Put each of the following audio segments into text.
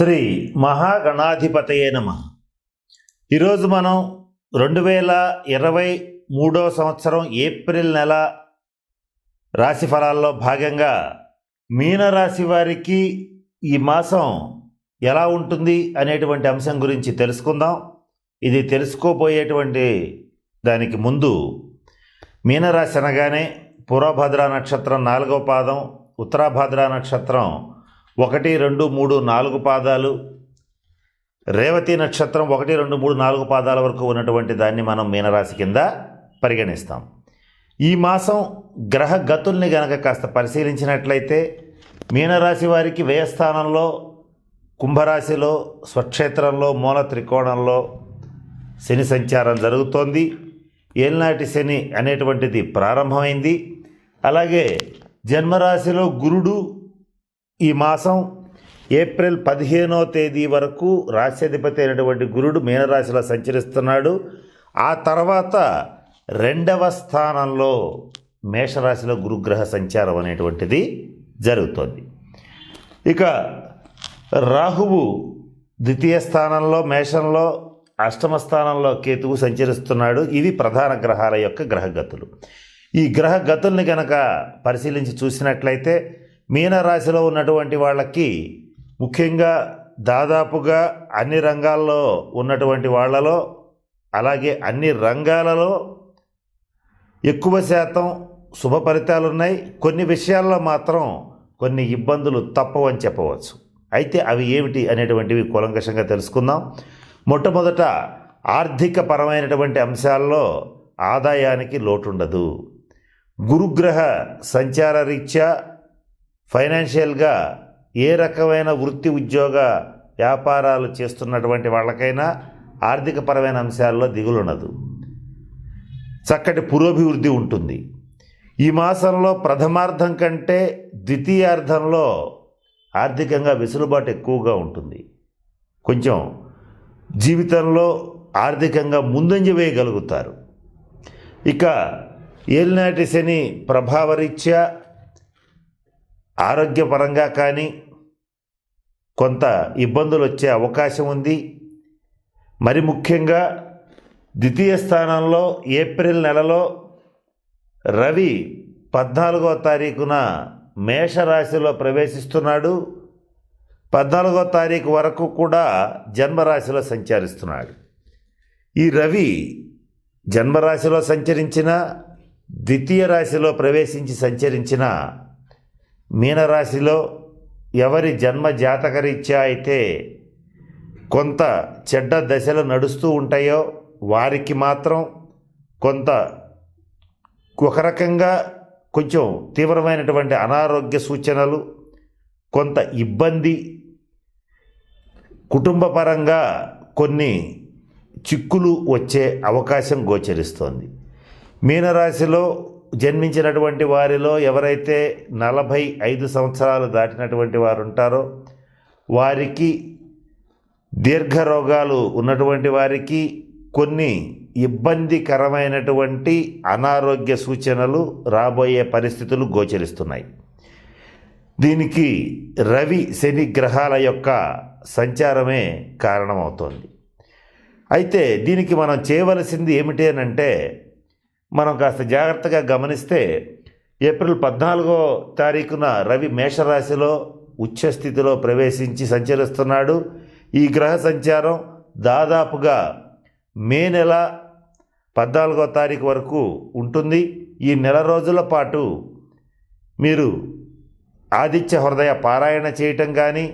శ్రీ మహాగణాధిపతయే నమ. ఈరోజు మనం రెండు వేల ఇరవై మూడో సంవత్సరం ఏప్రిల్ నెల రాశి ఫలాల్లో భాగంగా మీనరాశి వారికి ఈ మాసం ఎలా ఉంటుంది అనేటువంటి అంశం గురించి తెలుసుకుందాం. ఇది తెలుసుకోబోయేటువంటి దానికి ముందు మీనరాశి అనగానే పూర్వభద్ర నక్షత్రం నాలుగో పాదం ఉత్తరాభద్ర నక్షత్రం ఒకటి రెండు మూడు నాలుగు పాదాలు. రేవతి నక్షత్రం ఒకటి రెండు మూడు నాలుగు పాదాల వరకు ఉన్నటువంటి దాన్ని మనం మీనరాశి కింద పరిగణిస్తాం. ఈ మాసం గ్రహ గతుల్ని గనక కాస్త పరిశీలించినట్లయితే మీనరాశి వారికి వ్యయస్థానంలో కుంభరాశిలో స్వక్షేత్రంలో మూల త్రికోణంలో శని సంచారం జరుగుతోంది. ఏలినాటి శని అనేటువంటిది ప్రారంభమైంది. అలాగే జన్మరాశిలో గురుడు ఈ మాసం ఏప్రిల్ పదిహేనో తేదీ వరకు రాశ్యాధిపతి అయినటువంటి గురుడు మీనరాశిలో సంచరిస్తున్నాడు. ఆ తర్వాత రెండవ స్థానంలో మేషరాశిలో గురుగ్రహ సంచారం అనేటువంటిది జరుగుతోంది. ఇక రాహువు ద్వితీయ స్థానంలో మేషంలో అష్టమ స్థానంలో కేతువు సంచరిస్తున్నాడు. ఇవి ప్రధాన గ్రహాల యొక్క గ్రహగతులు. ఈ గ్రహ గతుల్ని కనుక పరిశీలించి చూసినట్లయితే మీనరాశిలో ఉన్నటువంటి వాళ్ళకి ముఖ్యంగా దాదాపుగా అన్ని రంగాల్లో ఉన్నటువంటి వాళ్ళలో అలాగే అన్ని రంగాలలో ఎక్కువ శాతం శుభ ఫలితాలు ఉన్నాయి. కొన్ని విషయాల్లో మాత్రం కొన్ని ఇబ్బందులు తప్పవని చెప్పవచ్చు. అయితే అవి ఏమిటి అనేటువంటివి కూలంకషంగా తెలుసుకుందాం. మొట్టమొదట ఆర్థిక పరమైనటువంటి అంశాల్లో ఆదాయానికి లోటుండదు. గురుగ్రహ సంచార రీత్యా ఫైనాన్షియల్గా ఏ రకమైన వృత్తి ఉద్యోగ వ్యాపారాలు చేస్తున్నటువంటి వాళ్ళకైనా ఆర్థికపరమైన అంశాల్లో దిగులుండదు చక్కటి పురోభివృద్ధి ఉంటుంది. ఈ మాసంలో ప్రథమార్థం కంటే ద్వితీయార్థంలో ఆర్థికంగా వెసులుబాటు ఎక్కువగా ఉంటుంది. కొంచెం జీవితంలో ఆర్థికంగా ముందంజ వేయగలుగుతారు. ఇక ఏలినాటి శని ప్రభావరీత్యా ఆరోగ్యపరంగా కానీ కొంత ఇబ్బందులు వచ్చే అవకాశం ఉంది. మరి ముఖ్యంగా ద్వితీయ స్థానంలో ఏప్రిల్ నెలలో రవి పద్నాలుగో తారీఖున మేషరాశిలో ప్రవేశిస్తున్నాడు. పద్నాలుగో తారీఖు వరకు కూడా జన్మరాశిలో సంచరిస్తున్నాడు. ఈ రవి జన్మరాశిలో సంచరించిన ద్వితీయ రాశిలో ప్రవేశించి సంచరించిన మీనరాశిలో ఎవరి జన్మ జాతకరీత్యా అయితే కొంత చెడ్డ దశలు నడుస్తూ ఉంటాయో వారికి మాత్రం కొంత ఒక రకంగా కొంచెం తీవ్రమైనటువంటి అనారోగ్య సూచనలు కొంత ఇబ్బంది కుటుంబపరంగా కొన్ని చిక్కులు వచ్చే అవకాశం గోచరిస్తోంది. మీనరాశిలో జన్మించినటువంటి వారిలో ఎవరైతే నలభై ఐదు సంవత్సరాలు దాటినటువంటి వారు ఉంటారో వారికి దీర్ఘ రోగాలు ఉన్నటువంటి వారికి కొన్ని ఇబ్బందికరమైనటువంటి అనారోగ్య సూచనలు రాబోయే పరిస్థితులు గోచరిస్తున్నాయి. దీనికి రవి శని గ్రహాల యొక్క సంచారమే కారణమవుతోంది. అయితే దీనికి మనం చేయవలసింది ఏమిటి అని అంటే మనం కాస్త జాగ్రత్తగా గమనిస్తే ఏప్రిల్ పద్నాలుగో తారీఖున రవి మేషరాశిలో ఉచ్చస్థితిలో ప్రవేశించి సంచరిస్తున్నాడు. ఈ గ్రహ సంచారం దాదాపుగా మే నెల పద్నాలుగో తారీఖు వరకు ఉంటుంది. ఈ నెల రోజుల పాటు మీరు ఆదిత్య హృదయ పారాయణ చేయటం కానీ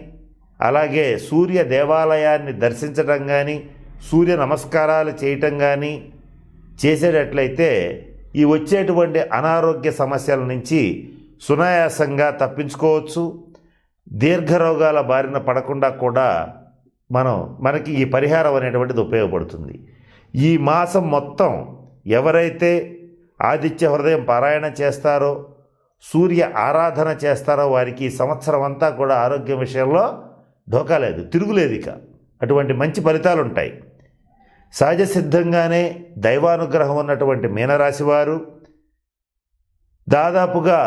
అలాగే సూర్య దేవాలయాన్ని దర్శించటం కానీ సూర్య నమస్కారాలు చేయటం కానీ చేసేటట్లయితే ఈ వచ్చేటువంటి అనారోగ్య సమస్యల నుంచి సునాయాసంగా తప్పించుకోవచ్చు. దీర్ఘరోగాల బారిన పడకుండా కూడా మనం మనకి ఈ పరిహారం అనేటువంటిది ఉపయోగపడుతుంది. ఈ మాసం మొత్తం ఎవరైతే ఆదిత్య హృదయం పారాయణ చేస్తారో సూర్య ఆరాధన చేస్తారో వారికి ఈ సంవత్సరం అంతా కూడా ఆరోగ్యం విషయంలో ఢోకా లేదు తిరుగులేదు ఇక. అటువంటి మంచి ఫలితాలు ఉంటాయి సహజ సిద్ధంగానే దైవానుగ్రహం ఉన్నటువంటి మీనరాశివారు దాదాపుగా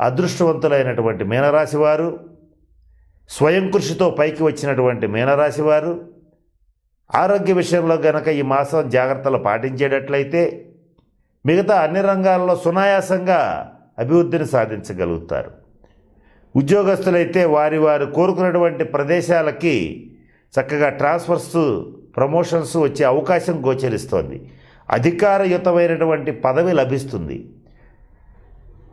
అదృష్టవంతులైనటువంటి మీనరాశివారు స్వయం కృషితో పైకి వచ్చినటువంటి మీనరాశివారు ఆరోగ్య విషయంలో గనక ఈ మాసం జాగ్రత్తలు పాటించేటట్లయితే మిగతా అన్ని రంగాల్లో సునాయాసంగా అభివృద్ధిని సాధించగలుగుతారు. ఉద్యోగస్తులైతే వారి వారు కోరుకున్నటువంటి ప్రదేశాలకి చక్కగా ట్రాన్స్ఫర్స్ ప్రమోషన్స్ వచ్చే అవకాశం గోచరిస్తోంది. అధికారయుతమైనటువంటి పదవి లభిస్తుంది.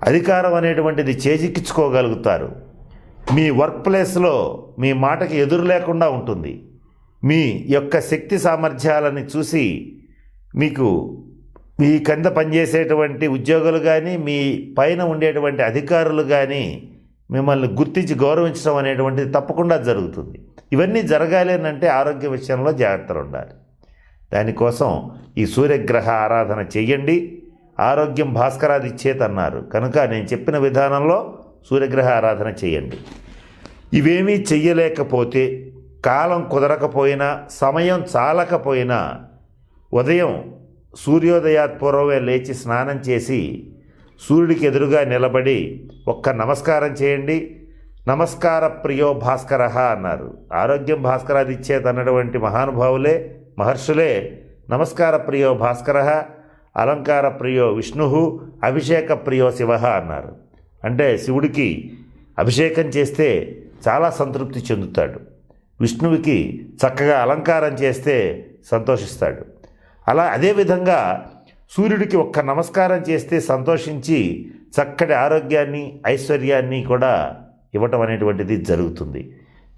అధికారం అనేటువంటిది చేజిక్కించుకోగలుగుతారు. మీ వర్క్ ప్లేస్లో మీ మాటకి ఎదురు లేకుండా ఉంటుంది. మీ యొక్క శక్తి సామర్థ్యాలని చూసి మీకు మీ కింద పనిచేసేటువంటి ఉద్యోగులు కానీ మీ పైన ఉండేటువంటి అధికారులు కానీ మిమ్మల్ని గుర్తించి గౌరవించడం అనేటువంటిది తప్పకుండా జరుగుతుంది. ఇవన్నీ జరగాలి అంటే ఆరోగ్య విషయంలో జాగ్రత్తలు ఉండాలి దానికోసం ఈ సూర్యగ్రహ ఆరాధన చెయ్యండి. ఆరోగ్యం భాస్కరాది చేత్ అన్నారు. కనుక నేను చెప్పిన విధానంలో సూర్యగ్రహ ఆరాధన చేయండి ఇవేమీ చెయ్యలేకపోతే కాలం కుదరకపోయినా సమయం చాలకపోయినా ఉదయం సూర్యోదయాత్ పూర్వమే లేచి స్నానం చేసి సూర్యుడికి ఎదురుగా నిలబడి ఒక్క నమస్కారం చేయండి. నమస్కార ప్రియో భాస్కర అన్నారు. ఆరోగ్యం భాస్కరాది ఇచ్చేది మహానుభావులే మహర్షులే. నమస్కార ప్రియో భాస్కర అలంకార ప్రియో విష్ణు అభిషేక ప్రియో శివ అన్నారు. అంటే శివుడికి అభిషేకం చేస్తే చాలా సంతృప్తి చెందుతాడు. విష్ణువుకి చక్కగా అలంకారం చేస్తే సంతోషిస్తాడు. అలా అదేవిధంగా సూర్యుడికి ఒక్క నమస్కారం చేస్తే సంతోషించి చక్కటి ఆరోగ్యాన్ని ఐశ్వర్యాన్ని కూడా ఇవ్వటం అనేటువంటిది జరుగుతుంది.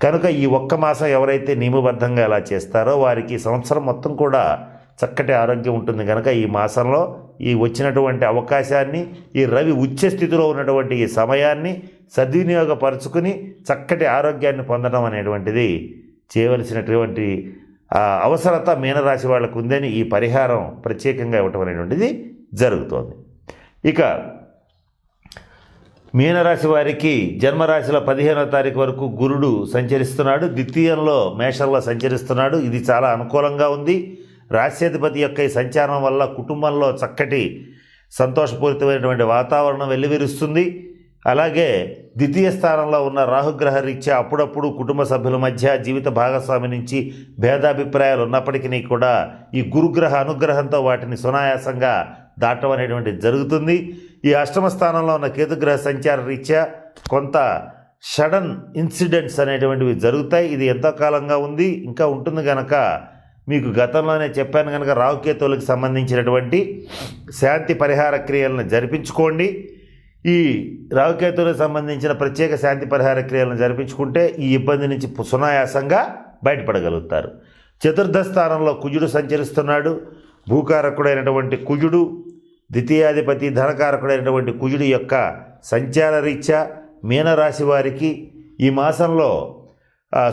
కనుక ఈ ఒక్క మాసం ఎవరైతే నియమబద్ధంగా ఇలా చేస్తారో వారికి సంవత్సరం మొత్తం కూడా చక్కటి ఆరోగ్యం ఉంటుంది. కనుక ఈ మాసంలో ఈ వచ్చినటువంటి అవకాశాన్ని ఈ రవి ఉచ్చ స్థితిలో ఉన్నటువంటి ఈ సమయాన్ని సద్వినియోగపరుచుకుని చక్కటి ఆరోగ్యాన్ని పొందడం అనేటువంటిది చేయవలసినటువంటి అవసరత మీనరాశి వాళ్ళకు ఉందని ఈ పరిహారం ప్రత్యేకంగా ఇవ్వటం అనేటువంటిది జరుగుతోంది. ఇక మీనరాశి వారికి జన్మరాశిలో పదిహేనో తారీఖు వరకు గురుడు సంచరిస్తున్నాడు ద్వితీయంలో మేషంలో సంచరిస్తున్నాడు. ఇది చాలా అనుకూలంగా ఉంది. రాశ్యాధిపతి యొక్క ఈ సంచారం వల్ల కుటుంబంలో చక్కటి సంతోషపూరితమైనటువంటి వాతావరణం వెల్లివిరుస్తుంది. అలాగే ద్వితీయ స్థానంలో ఉన్న రాహుగ్రహ రీత్యా అప్పుడప్పుడు కుటుంబ సభ్యుల మధ్య జీవిత భాగస్వామి నుంచి భేదాభిప్రాయాలు ఉన్నప్పటికీ కూడా ఈ గురుగ్రహ అనుగ్రహంతో వాటిని సునాయాసంగా దాటం అనేటువంటి జరుగుతుంది. ఈ అష్టమ స్థానంలో ఉన్న కేతుగ్రహ సంచార రీత్యా కొంత సడన్ ఇన్సిడెంట్స్ అనేటువంటివి జరుగుతాయి. ఇది ఎంతో కాలంగా ఉంది. ఇంకా ఉంటుంది కనుక మీకు గతంలోనే చెప్పాను కనుక రావుకేతువులకు సంబంధించినటువంటి శాంతి పరిహార క్రియలను జరిపించుకోండి. ఈ రావుకేతులకు సంబంధించిన ప్రత్యేక శాంతి పరిహార క్రియలను జరిపించుకుంటే ఈ ఇబ్బంది నుంచి సునాయాసంగా బయటపడగలుగుతారు. చతుర్థ స్థానంలో కుజుడు సంచరిస్తున్నాడు. భూకారకుడైనటువంటి కుజుడు ద్వితీయాధిపతి ధనకారకుడైనటువంటి కుజుడు యొక్క సంచార రీత్యా మీనరాశి వారికి ఈ మాసంలో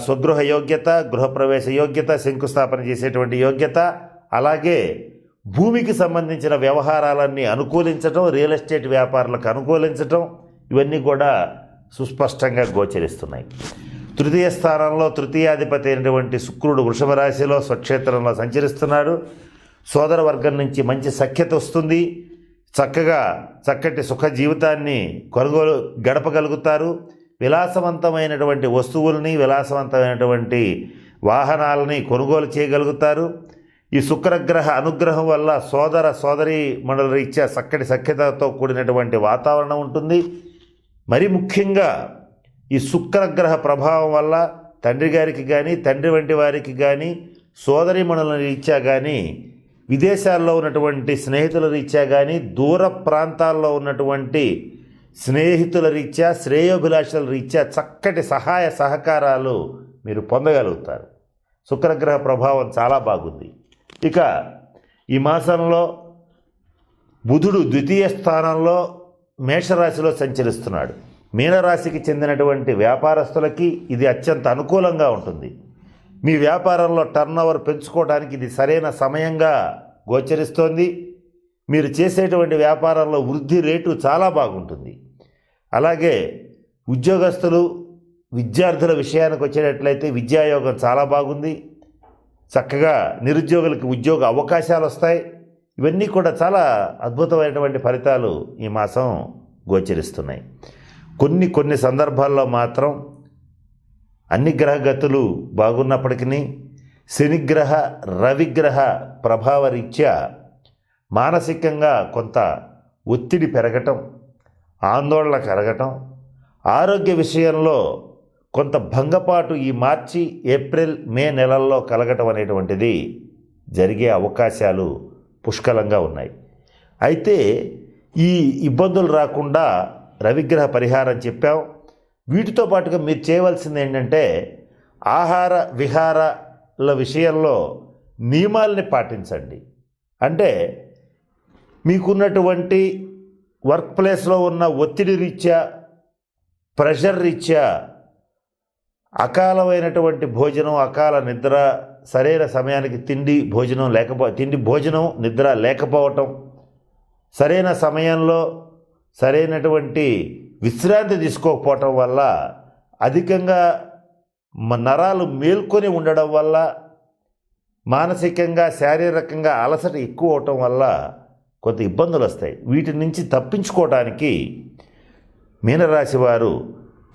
స్వగృహ యోగ్యత గృహప్రవేశ యోగ్యత శంకుస్థాపన చేసేటువంటి యోగ్యత అలాగే భూమికి సంబంధించిన వ్యవహారాలన్నీ అనుకూలించటం రియల్ ఎస్టేట్ వ్యాపారులకు అనుకూలించటం ఇవన్నీ కూడా సుస్పష్టంగా గోచరిస్తున్నాయి. తృతీయ స్థానంలో తృతీయాధిపతి అయినటువంటి శుక్రుడు వృషభ రాశిలో స్వక్షేత్రంలో సంచరిస్తున్నాడు. సోదర వర్గం నుంచి మంచి సఖ్యత వస్తుంది. చక్కగా చక్కటి సుఖ జీవితాన్ని కొనుగోలు గడపగలుగుతారు. విలాసవంతమైనటువంటి వస్తువుల్ని విలాసవంతమైనటువంటి వాహనాలని కొనుగోలు చేయగలుగుతారు. ఈ శుక్రగ్రహ అనుగ్రహం వల్ల సోదర సోదరి మండల రీత్యా చక్కటి సఖ్యతతో కూడినటువంటి వాతావరణం ఉంటుంది. మరి ముఖ్యంగా ఈ శుక్రగ్రహ ప్రభావం వల్ల తండ్రి గారికి కానీ తండ్రి వంటి వారికి కానీ సోదరి మండల రీత్యా కానీ విదేశాల్లో ఉన్నటువంటి స్నేహితుల రీత్యా కానీ దూర ప్రాంతాల్లో ఉన్నటువంటి స్నేహితుల రీత్యా శ్రేయోభిలాషల రీత్యా చక్కటి సహాయ సహకారాలు మీరు పొందగలుగుతారు. శుక్రగ్రహ ప్రభావం చాలా బాగుంది. ఇక ఈ మాసంలో బుధుడు ద్వితీయ స్థానంలో మేషరాశిలో సంచరిస్తున్నాడు. మీనరాశికి చెందినటువంటి వ్యాపారస్తులకి ఇది అత్యంత అనుకూలంగా ఉంటుంది. మీ వ్యాపారంలో టర్నోవర్ పెంచుకోవడానికి ఇది సరైన సమయంగా గోచరిస్తోంది. మీరు చేసేటువంటి వ్యాపారంలో వృద్ధి రేటు చాలా బాగుంటుంది. అలాగే ఉద్యోగస్తులు విద్యార్థుల విషయానికి వచ్చేటట్లయితే విద్యాయోగం చాలా బాగుంది. చక్కగా నిరుద్యోగులకు ఉద్యోగ అవకాశాలు వస్తాయి. ఇవన్నీ కూడా చాలా అద్భుతమైనటువంటి ఫలితాలు ఈ మాసం గోచరిస్తున్నాయి. కొన్ని కొన్ని సందర్భాల్లో మాత్రం అన్ని గ్రహగతులు బాగున్నప్పటికీ శనిగ్రహ రవిగ్రహ ప్రభావరీత్యా మానసికంగా కొంత ఒత్తిడి పెరగటం ఆందోళన కలగటం ఆరోగ్య విషయంలో కొంత భంగపాటు ఈ మార్చి ఏప్రిల్ మే నెలల్లో కలగటం అనేటువంటిది జరిగే అవకాశాలు పుష్కలంగా ఉన్నాయి. అయితే ఈ ఇబ్బందులు రాకుండా రవిగ్రహ పరిహారం చెప్పాం. వీటితో పాటుగా మీరు చేయవలసింది ఏంటంటే ఆహార విహారాల విషయంలో నియమాల్ని పాటించండి. అంటే మీకున్నటువంటి వర్క్ ప్లేస్లో ఉన్న ఒత్తిడి రీత్యా ప్రెషర్ రీత్యా అకాలమైనటువంటి భోజనం అకాల నిద్ర సరైన సమయానికి తిండి భోజనం లేకపో తిండి భోజనం నిద్ర లేకపోవటం సరైన సమయంలో సరైనటువంటి విశ్రాంతి తీసుకోకపోవటం వల్ల అధికంగా నరాలు మేల్కొని ఉండడం వల్ల మానసికంగా శారీరకంగా అలసట ఎక్కువ అవటం వల్ల కొంత ఇబ్బందులు వస్తాయి. వీటి నుంచి తప్పించుకోవడానికి మీనరాశి వారు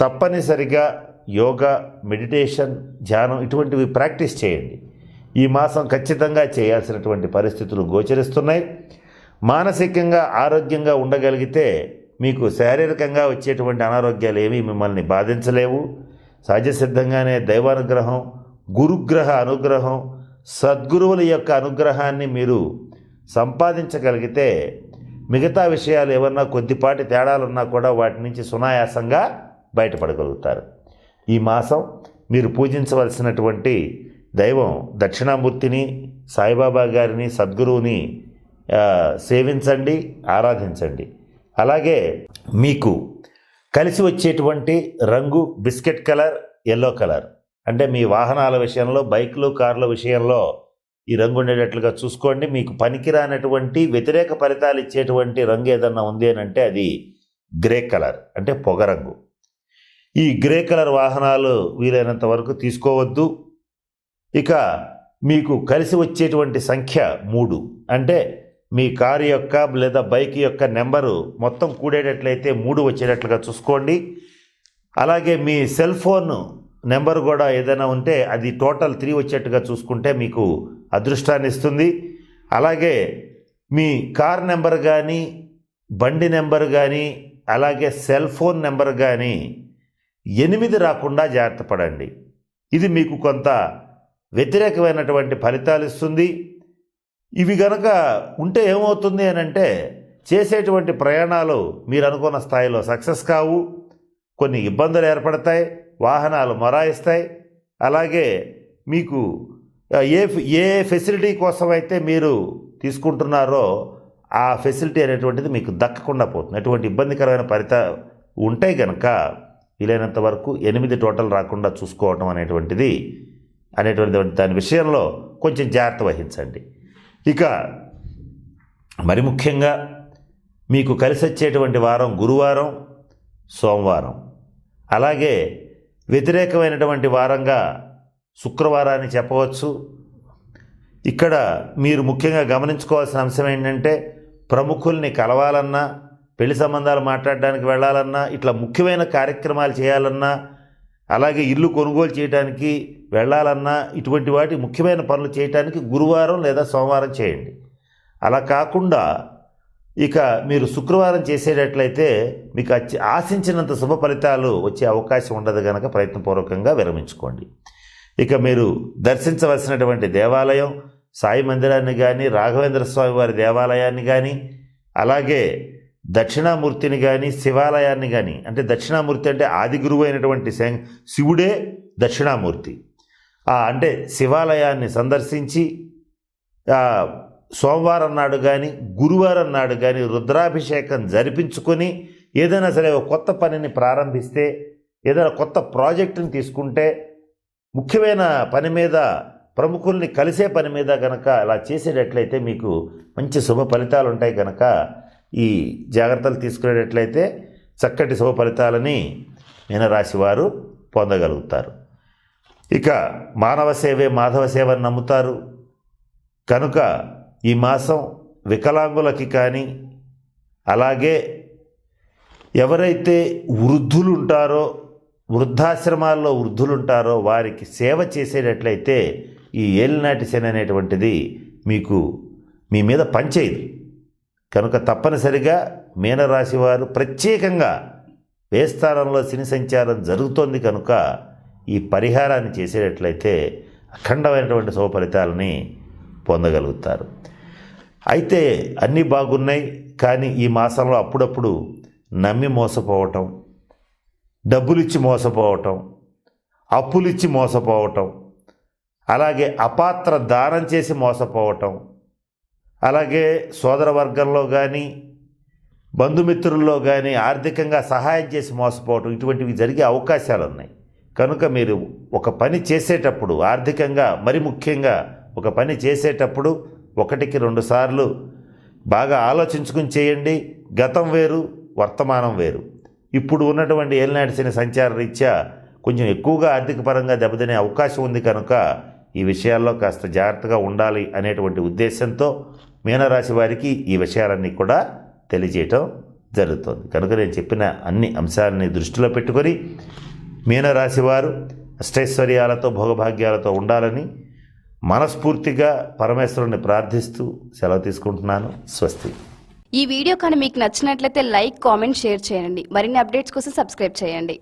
తప్పనిసరిగా యోగా మెడిటేషన్ ధ్యానం ఇటువంటివి ప్రాక్టీస్ చేయండి. ఈ మాసం ఖచ్చితంగా చేయాల్సినటువంటి పరిస్థితులు గోచరిస్తున్నాయి. మానసికంగా ఆరోగ్యంగా ఉండగలిగితే మీకు శారీరకంగా వచ్చేటువంటి అనారోగ్యాలు ఏమీ మిమ్మల్ని బాధించలేవు. సహజసిద్ధంగానే దైవానుగ్రహం గురుగ్రహ అనుగ్రహం సద్గురువుల యొక్క అనుగ్రహాన్ని మీరు సంపాదించగలిగితే మిగతా విషయాలు ఏమన్నా కొద్దిపాటి తేడాలున్నా కూడా వాటి నుంచి సునాయాసంగా బయటపడగలుగుతారు. ఈ మాసం మీరు పూజించవలసినటువంటి దైవం దక్షిణామూర్తిని సాయిబాబా గారిని సద్గురువుని సేవించండి ఆరాధించండి. అలాగే మీకు కలిసి వచ్చేటువంటి రంగు బిస్కెట్ కలర్ ఎల్లో కలర్. అంటే మీ వాహనాల విషయంలో బైకులు కార్ల విషయంలో ఈ రంగు ఉండేటట్లుగా చూసుకోండి. మీకు పనికిరానటువంటి వ్యతిరేక ఫలితాలు ఇచ్చేటువంటి రంగు ఏదన్నా ఉంది అని అంటే అది గ్రే కలర్ అంటే పొగ రంగు. ఈ గ్రే కలర్ వాహనాలు వీలైనంత వరకు తీసుకోవద్దు. ఇక మీకు కలిసి వచ్చేటువంటి సంఖ్య మూడు. అంటే మీ కారు యొక్క లేదా బైక్ యొక్క నెంబరు మొత్తం కూడేటట్లయితే మూడు వచ్చేటట్లుగా చూసుకోండి. అలాగే మీ సెల్ ఫోన్ నెంబర్ కూడా ఏదైనా ఉంటే అది టోటల్ త్రీ వచ్చేట్టుగా చూసుకుంటే మీకు అదృష్టాన్ని ఇస్తుంది. అలాగే మీ కార్ నెంబర్ కానీ బండి నెంబర్ కానీ అలాగే సెల్ ఫోన్ నెంబర్ కానీ ఎనిమిది రాకుండా జాగ్రత్త పడండి. ఇది మీకు కొంత వ్యతిరేకమైనటువంటి ఫలితాలు ఇస్తుంది. ఇవి గనక ఉంటే ఏమవుతుంది అని అంటే చేసేటువంటి ప్రయాణాలు మీరు అనుకున్న స్థాయిలో సక్సెస్ కావు. కొన్ని ఇబ్బందులు ఏర్పడతాయి వాహనాలు మొరాయిస్తాయి. అలాగే మీకు ఏ ఏ ఫెసిలిటీ కోసం అయితే మీరు తీసుకుంటున్నారో ఆ ఫెసిలిటీ అనేటువంటిది మీకు దక్కకుండా పోతుంది. అటువంటి ఇబ్బందికరమైన ఫలితాలు ఉంటాయి కనుక వీలైనంత వరకు ఎనిమిది టోటల్ రాకుండా చూసుకోవటం అనేటువంటిది అనేటువంటి దాని విషయంలో కొంచెం జాగ్రత్త వహించండి. ఇక మరి ముఖ్యంగా మీకు కలిసి వచ్చేటువంటి వారం గురువారం సోమవారం. అలాగే వ్యతిరేకమైనటువంటి వారంగా శుక్రవారాన్ని చెప్పవచ్చు. ఇక్కడ మీరు ముఖ్యంగా గమనించుకోవాల్సిన అంశం ఏంటంటే ప్రముఖుల్ని కలవాలన్నా పెళ్ళి సంబంధాలు మాట్లాడడానికి వెళ్ళాలన్నా ఇట్లా ముఖ్యమైన కార్యక్రమాలు చేయాలన్నా అలాగే ఇల్లు కొనుగోలు చేయడానికి వెళ్ళాలన్నా ఇటువంటి వాటి ముఖ్యమైన పనులు చేయడానికి గురువారం లేదా సోమవారం చేయండి. అలా కాకుండా ఇక మీరు శుక్రవారం చేసేటట్లయితే మీకు ఆశించినంత శుభ ఫలితాలు వచ్చే అవకాశం ఉండదు కనుక ప్రయత్నపూర్వకంగా విరమించుకోండి. ఇక మీరు దర్శించవలసినటువంటి దేవాలయం సాయి మందిరాన్ని కానీ రాఘవేంద్ర స్వామి వారి దేవాలయాన్ని కానీ అలాగే దక్షిణామూర్తిని కానీ శివాలయాన్ని కానీ అంటే దక్షిణామూర్తి అంటే ఆది గురువు అయినటువంటి శం- శివుడే దక్షిణామూర్తి. అంటే శివాలయాన్ని సందర్శించి సోమవారం నాడు కానీ గురువారం నాడు కానీ రుద్రాభిషేకం జరిపించుకొని ఏదైనా సరే ఒక కొత్త పనిని ప్రారంభిస్తే ఏదైనా కొత్త ప్రాజెక్టుని తీసుకుంటే ముఖ్యమైన పని మీద ప్రముఖుల్ని కలిసే పని మీద కనుక అలా చేసేటట్లయితే మీకు మంచి శుభ ఫలితాలు ఉంటాయి కనుక ఈ జాగ్రత్తలు తీసుకునేటట్లయితే చక్కటి శుభ ఫలితాలని మీనరాశి వారు పొందగలుగుతారు. ఇక మానవ సేవే మాధవ సేవ అని నమ్ముతారు. కనుక ఈ మాసం వికలాంగులకి కానీ అలాగే ఎవరైతే వృద్ధులు ఉంటారో వృద్ధాశ్రమాల్లో వృద్ధులుంటారో వారికి సేవ చేసేటట్లయితే ఈ ఏలినాటి శని అనేటువంటిది మీకు మీ మీద పనిచేయదు. కనుక తప్పనిసరిగా మీనరాశి వారు ప్రత్యేకంగా వేస్థానంలో శని సంచారం జరుగుతోంది కనుక ఈ పరిహారాన్ని చేసేటట్లయితే అఖండమైనటువంటి శుభ ఫలితాలని పొందగలుగుతారు. అయితే అన్నీ బాగున్నాయి కానీ ఈ మాసంలో అప్పుడప్పుడు నమ్మి మోసపోవటం డబ్బులిచ్చి మోసపోవటం అప్పులిచ్చి మోసపోవటం అలాగే అపాత్ర దానం చేసి మోసపోవటం అలాగే సోదర వర్గంలో కానీ బంధుమిత్రుల్లో కానీ ఆర్థికంగా సహాయం చేసి మోసపోవటం ఇటువంటివి జరిగే అవకాశాలు ఉన్నాయి కనుక మీరు ఒక పని చేసేటప్పుడు ఆర్థికంగా మరి ముఖ్యంగా ఒక పని చేసేటప్పుడు ఒకటికి రెండు సార్లు బాగా ఆలోచించుకుని చేయండి. గతం వేరు వర్తమానం వేరు. ఇప్పుడు ఉన్నటువంటి ఏలినాడిసిన సంచార రీత్యా కొంచెం ఎక్కువగా ఆర్థిక పరంగా దెబ్బతినే అవకాశం ఉంది కనుక ఈ విషయాల్లో కాస్త జాగ్రత్తగా ఉండాలి అనేటువంటి ఉద్దేశంతో మీనరాశి వారికి ఈ విషయాలన్నీ కూడా తెలియజేయటం జరుగుతుంది. కనుక నేను చెప్పిన అన్ని అంశాలని దృష్టిలో పెట్టుకొని మీనరాశి వారు అష్టైశ్వర్యాలతో భోగభాగ్యాలతో ఉండాలని మనస్ఫూర్తిగా పరమేశ్వరుని ప్రార్థిస్తూ సెలవు తీసుకుంటున్నాను. స్వస్తి. ఈ వీడియో కానీ మీకు నచ్చినట్లయితే లైక్ కామెంట్ షేర్ చేయండి. మరిన్ని అప్డేట్స్ కోసం సబ్స్క్రైబ్ చేయండి.